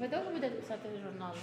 Ви довго будете писати журнали?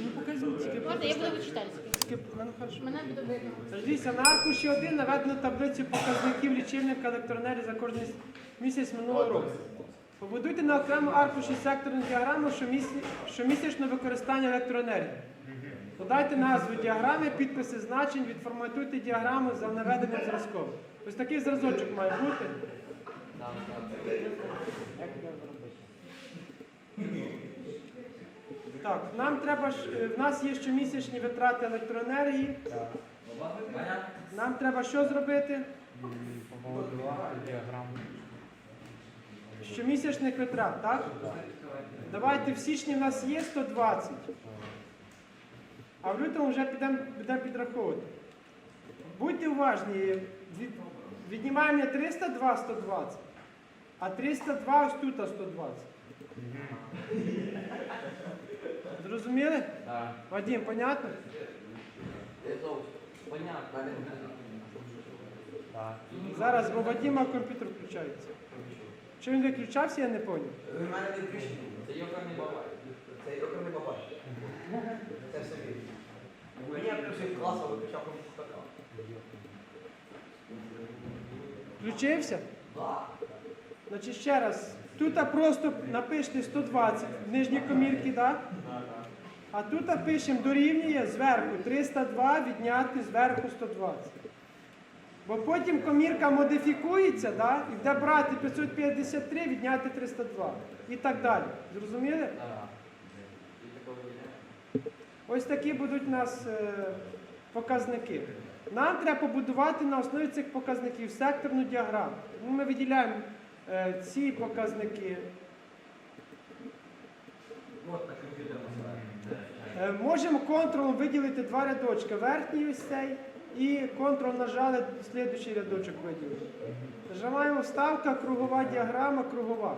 Ну покажіть тільки. Можна, я буду вичитати. Тільки мене хорошо. Мене буде видно. Дивіться, на аркуші 1 наведено таблицю показників лічильника електроенергії за кожен місяць минулого року. Побудуйте на окремому аркуші секторну діаграму щомісячного використання електроенергії. Додайте назву діаграми, підписи значень, відформатуйте діаграму за наведеним зразком. Ось такий зразочок має бути. Так, нам треба е, в нас є щомісячні витрати електроенергії. Нам треба що зробити? Щомісячних витрат, так? Давайте в січні в нас є 120, а в лютому вже підемо підемо підраховувати. Будьте уважні, віднімаємо не 302 120, а 302 ось тут 120. Зрозуміли? Так. Вадим, понятно? Понятно. Зараз, бо Вадима комп'ютер включається. Чи він виключався, я не зрозумів. Ви в мене не включені. Це йокарний бабай. Це йокарний бабай. Це все вірно. Мені плюс класу виключав комп'ютер. Включився? Так. Значить, ще раз. Тут просто напишете 120 в нижній комірці, да? А тут пишемо дорівнює зверху 302 відняти зверху 120. Бо потім комірка модифікується да? і буде брати 553 відняти 302 і так далі. Зрозуміли? Ось такі будуть у нас е, показники. Нам треба побудувати на основі цих показників секторну діаграму. Тому ми виділяємо е, ці показники. Комп'ютер Е, можемо контролом виділити два рядочки. Верхній ось цей і контрол нажали, слідуючий рядочок виділили. Нажимаємо вставка, кругова діаграма, кругова.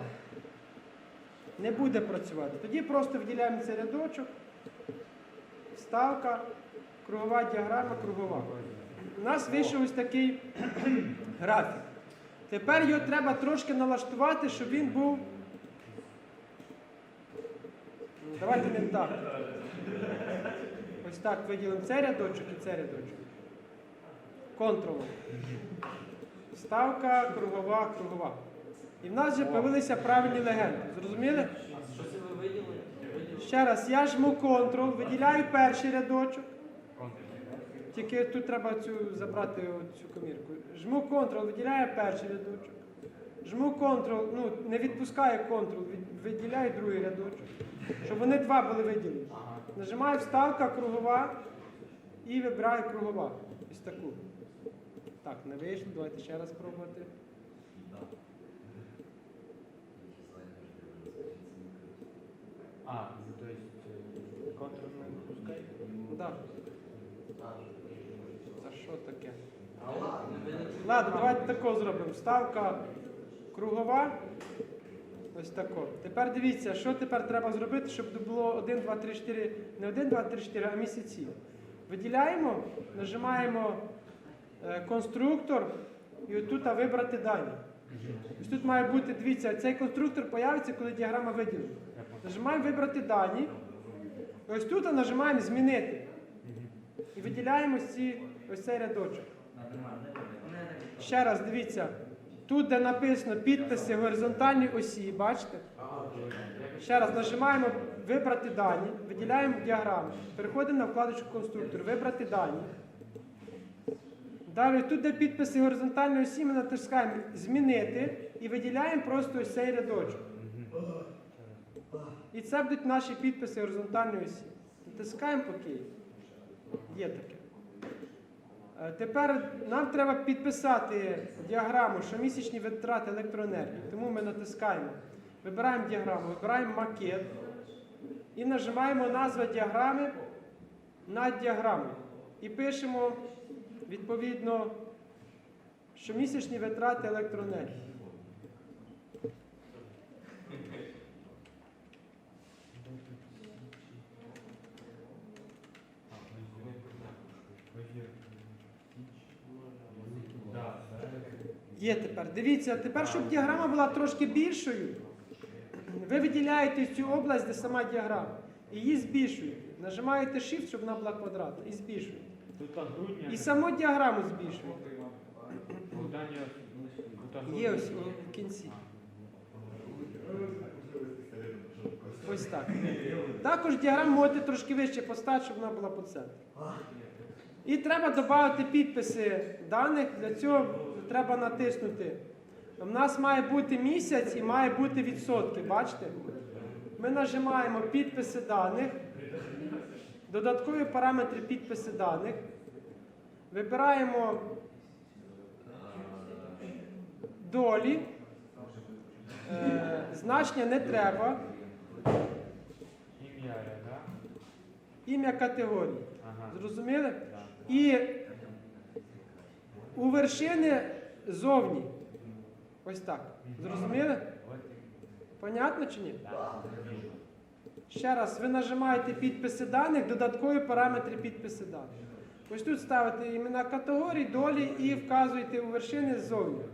Не буде працювати. Тоді просто виділяємо цей рядочок. Вставка, кругова діаграма, кругова. У нас вийшов ось такий графік. Тепер його треба трошки налаштувати, щоб він був. Ну, Давайте не так. Ось так виділимо цей рядочок і цей рядочок. Контролом. Вставка, кругова, кругова. І в нас вже з'явилися правильні легенди. Зрозуміли? Ще раз, я жму контрол, виділяю перший рядочок. Тільки тут треба цю забрати цю комірку. Жму контрол, виділяю перший рядочок. Жму контрол, ну не відпускаю контрол, від- виділяю другий рядочок. Щоб вони два були виділені. Нажимаю вставка кругова і вибираю кругова. Ось таку. Так, не вийшло, давайте ще раз пробувати. А, то есть э, контур не пускай? Да. Це що таке? Ладно, Ладно, давайте тако зробимо. Вставка кругова. Ось тако. Тепер дивіться, що тепер треба зробити, щоб було 1, 2, 3, 4, не 1, 2, 3, 4, а місяці. Виділяємо, нажимаємо е, конструктор і отут вибрати дані. Ось тут має бути, дивіться, цей конструктор появиться, коли діаграма виділена. Нажимаємо вибрати дані. Ось тут нажимаємо змінити. І виділяємо ось цей рядочок. Ще раз дивіться. Тут, де написано підписи горизонтальній осі, бачите? Ще раз нажимаємо вибрати дані, виділяємо діаграму, переходимо на вкладочку конструктор, вибрати дані. Далі тут, де підписи горизонтальної осі, ми натискаємо змінити і виділяємо просто ось цей рядочок. І це будуть наші підписи горизонтальної осі. Натискаємо ОК. Є таке. Е, Тепер нам треба підписати діаграму щомісячні витрати електроенергії. Тому ми натискаємо, вибираємо діаграму, вибираємо макет і нажимаємо назва діаграми над діаграмою. І пишемо відповідно щомісячні витрати електроенергії. Є тепер. Дивіться, тепер, щоб діаграма була трошки більшою, ви виділяєте цю область, де сама діаграма, і її збільшуєте. Нажимаєте Shift, щоб вона була квадратна, і збільшуєте. І саму діаграму збільшуєте. Є ось у кінці. Ось так. Також діаграму можете трошки вище поставити, щоб вона була по центру. І треба додати підписи даних. Для цього треба натиснути. У нас має бути місяць і має бути відсотки. Бачите? Ми нажимаємо підписи даних, додаткові параметри підписи даних. Вибираємо долі. Е, значення не треба. Ім'я. Ім'я категорії. Зрозуміли? І у вершини зовні. Ось так. Зрозуміли? Понятно чи ні? Ще раз, ви нажимаєте підписи даних, додаткові параметри підписи даних. Ось тут ставите імена категорій, долі і вказуєте у вершини ззовні.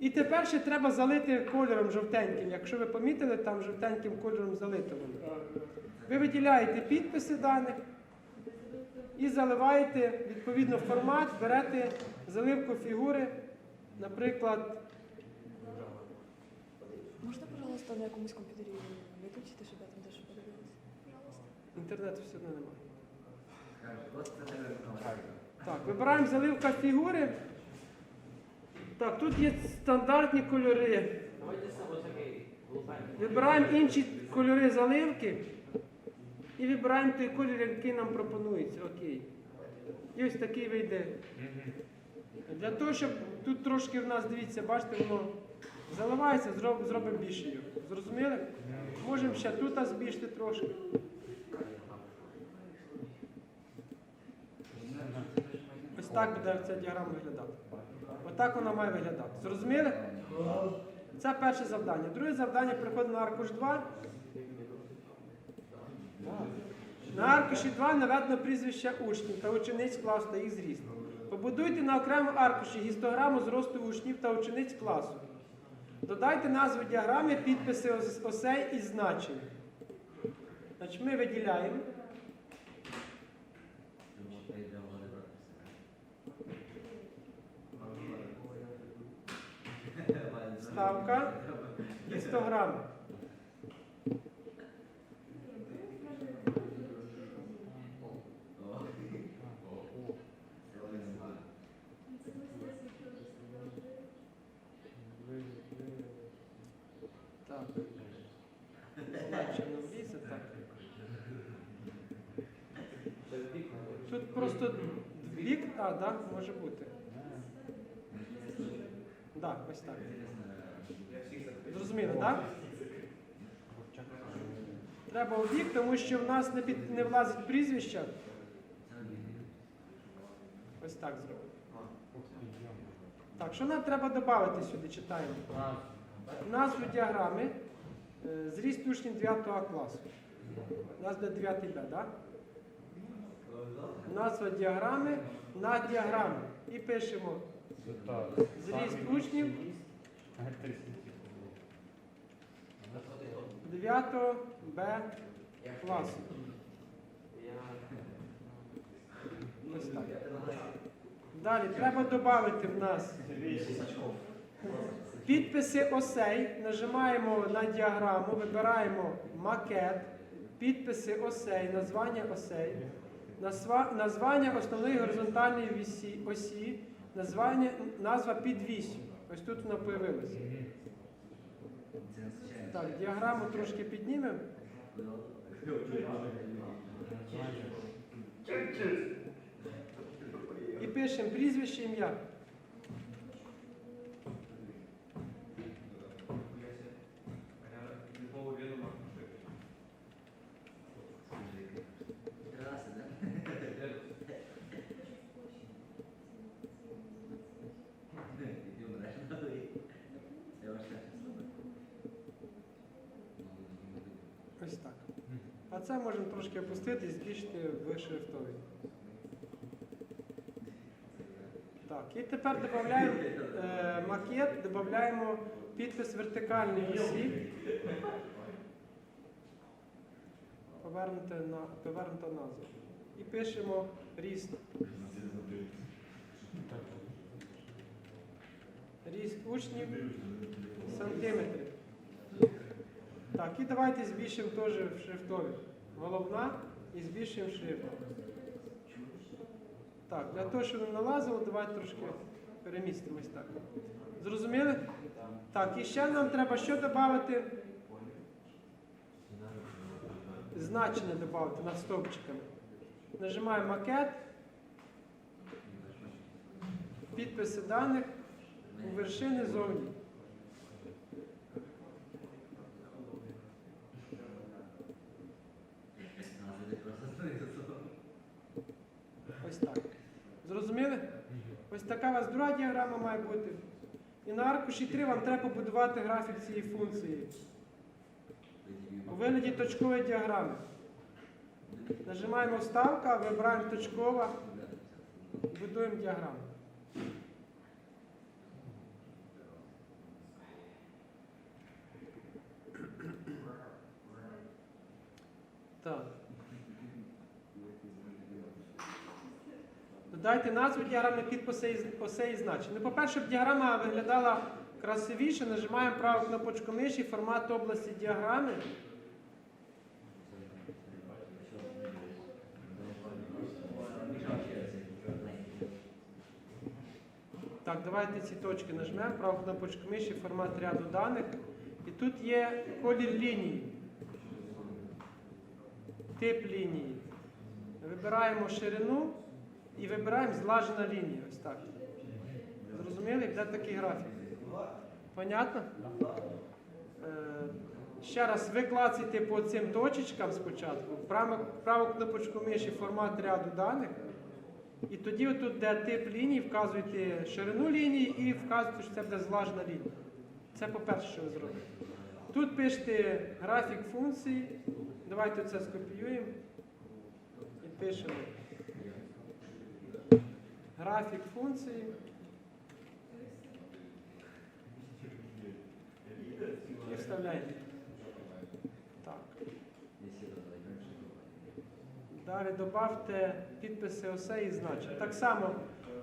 І тепер ще треба залити кольором жовтеньким. Якщо ви помітили, там жовтеньким кольором залито воно. Ви виділяєте підписи даних і заливаєте відповідно формат, берете заливку фігури, наприклад, Можна, пожалуйста, на якомусь комп'ютері виключити, щоб я там теж подивилася? інтернету все одно немає. Так, вибираємо заливка фігури. Так, тут є стандартні кольори. Вибираємо інші кольори заливки і вибираємо той колір, який нам пропонується. Окей. І ось такий вийде. Для того, щоб тут трошки в нас, дивіться, бачите, воно заливається, зроб- зробимо більше його. Зрозуміли? Можемо ще тут збільшити трошки. Ось так буде ця діаграма виглядати. Отак вона має виглядати. Зрозуміли? Це перше завдання. Друге завдання приходить на аркуш 2. На аркуші 2 наведено прізвища учнів та учениць класу та їх зріст. Побудуйте на окремому аркуші гістограму зросту учнів та учениць класу. Додайте назву діаграми, підписи осей і значень. Значить, ми виділяємо. Ставка. Гістограма. Так. Значення влізе, так. Тут просто вік, а, да, може бути. Так, ось так. Зрозуміло, так? Треба у вік, тому що в нас не, під, не влазить прізвище. Ось так зробимо. Так, що нам треба додати сюди, читаємо. Назву діаграми. е, Зріст учнів 9 класу. У нас буде 9 Б, так? Назва діаграми на діаграмі. І пишемо Зріст учнів. більший ріст. 30 9 Б класу. Далі треба додати в нас підписи осей. Нажимаємо на діаграму, вибираємо макет, підписи осей, названня осей, названня основної горизонтальної вісі, осі, названня, назва підвісю. Ось тут вона появилася. Так, діаграму трошки піднімемо. І пишемо прізвище ім'я. Це можемо трошки опустити і збільшити в шрифтовий. Так, і тепер додаємо е, макет, додаємо підпис вертикальної осі. Повернути на повернута назва. І пишемо ріст. Ріст учнів сантиметрів. Так, і давайте збільшимо теж в шрифтові. Головна і збільшуємо шрифт. Так, для того, щоб не налазило, давайте трошки перемістимось так. Зрозуміли? Так, і ще нам треба що додати? Значення додати над стовпчиками. Нажимаємо макет, підписи даних у вершини зовні. Ось так. Зрозуміли? Ось така у вас друга діаграма має бути. І на аркуші 3 вам треба побудувати графік цієї функції. У вигляді точкової діаграми. Нажимаємо вставка, вибираємо точкова, будуємо діаграму. Так. Додайте назву діаграми під осей значень. Ну, по-перше, щоб діаграма виглядала красивіше, нажимаємо праву кнопочку миші, формат області діаграми. Так, давайте ці точки нажмемо, праву кнопочку миші, формат ряду даних. І тут є колір лінії, тип лінії. Вибираємо ширину і вибираємо злажена лінія. Ось так. Зрозуміли, де такий графік? Понятно? Е, ще раз, ви клацайте по цим точечкам спочатку, праву, праву кнопочку миші формат ряду даних. І тоді отут, де тип лінії, вказуєте ширину лінії і вказуєте, що це буде злажена лінія. Це по-перше, що ви зробите. Тут пишете графік функції. Давайте це скопіюємо і пишемо. Графік функції. І вставляємо. Так. Далі додавте підписи осей і значень. Так само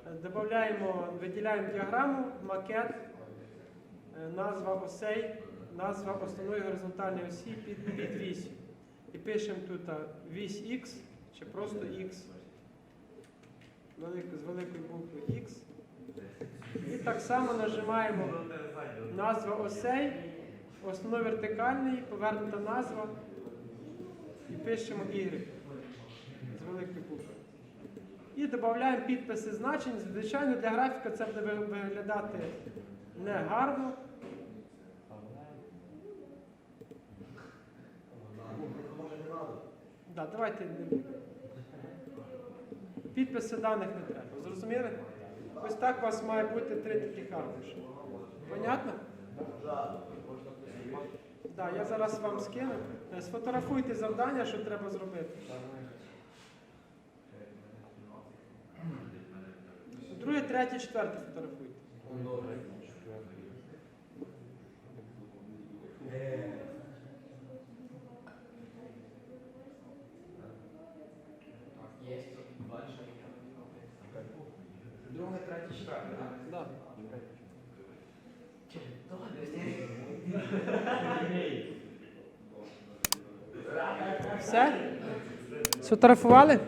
е, додаємо, виділяємо діаграму, макет, е, назва осей, назва основної горизонтальної осі під, під. І пишемо тут вісь X чи просто X. З великої букви X. І так само нажимаємо назва осей, основної вертикальної, повернута назва. І пишемо Y з великої букви. І додаємо підписи значень. Звичайно, для графіка це буде виглядати не гарно. Да, давайте не. Підписи даних не треба. Зрозуміли? Ось так у вас має бути три таких аркуші. Понятно? Так, я зараз вам скину. Е, Сфотографуйте завдання, що треба зробити. Друге, третє, четверте фотографуйте. Добре. Е. Є. Дальше. Друге, третє, четверте, так? Да. Все? Сфотографували?